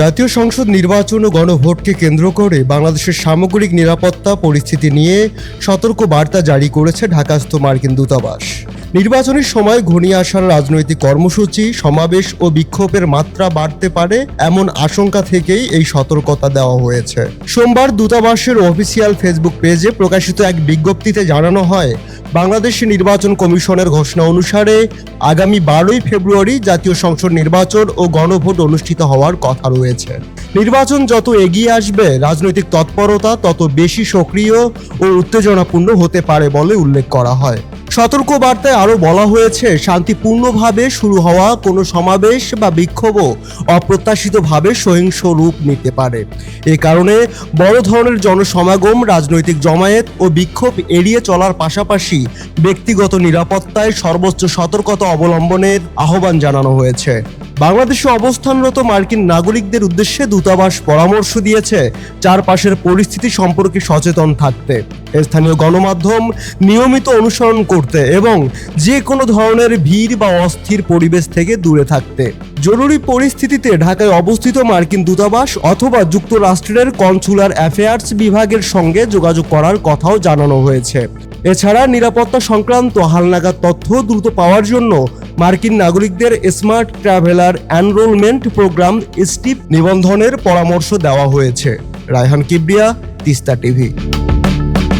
জাতীয় সংসদ নির্বাচন ও গণভোটকে কেন্দ্র করে বাংলাদেশের সামগ্রিক নিরাপত্তা পরিস্থিতি নিয়ে সতর্ক বার্তা জারি করেছে ঢাকাস্থ মার্কিন দূতাবাস। নির্বাচনের সময় ঘনিয়ে আসার রাজনৈতিক কর্মসূচি, সমাবেশ ও বিক্ষোভের মাত্রা বাড়তে পারে এমন আশঙ্কা থেকেই এই সতর্কতা দেওয়া হয়েছে। সোমবার দূতাবাসের অফিসিয়াল ফেসবুক পেজে প্রকাশিত এক বিজ্ঞপ্তিতে জানানো হয় বাংলাদেশ নির্বাচন কমিশনের ঘোষণা অনুসারে আগামী বারোই ফেব্রুয়ারি জাতীয় সংসদ নির্বাচন ও গণভোট অনুষ্ঠিত হওয়ার কথা রয়েছে। নির্বাচন যত এগিয়ে আসবে, রাজনৈতিক তৎপরতা তত বেশি সক্রিয় ও উত্তেজনাপূর্ণ হতে পারে বলে উল্লেখ করা হয়। সতর্ক বার্তায় আরও বলা হয়েছে, শান্তিপূর্ণভাবে শুরু হওয়া কোনো সমাবেশ বা বিক্ষোভও অপ্রত্যাশিতভাবে সহিংস রূপ নিতে পারে। এ কারণে বড় ধরনের জনসমাগম, রাজনৈতিক জমায়েত ও বিক্ষোভ এড়িয়ে চলার পাশাপাশি ব্যক্তিগত নিরাপত্তায় সর্বোচ্চ সতর্কতা অবলম্বনের আহ্বান জানানো হয়েছে। বাংলাদেশে অবস্থানরত মার্কিন নাগরিকদের উদ্দেশ্যে দূতাবাস পরামর্শ দিয়েছে চারপাশের পরিস্থিতি সম্পর্কে সচেতন থাকতে। স্থানীয় গণমাধ্যম নিয়মিত অনুসরণ করতে এবং যে কোনো ধরনের ভিড় বা অস্থির পরিবেশ থেকে দূরে থাকতে। জরুরি পরিস্থিতিতে ঢাকায় অবস্থিত মার্কিন দূতাবাস অথবা যুক্তরাষ্ট্রের কনসুলার অ্যাফেয়ার্স বিভাগের সঙ্গে যোগাযোগ করার কথাও জানানো হয়েছে। এছাড়া নিরাপত্তা সংক্রান্ত হালনাগাদ তথ্য দ্রুত পাওয়ার জন্য মার্কিন নাগরিকদের smart traveller enrolment programme STEP নিবন্ধনের পরামর্শ দেওয়া হয়েছে। রায়হান কিবরিয়া, তিস্তা টিভি।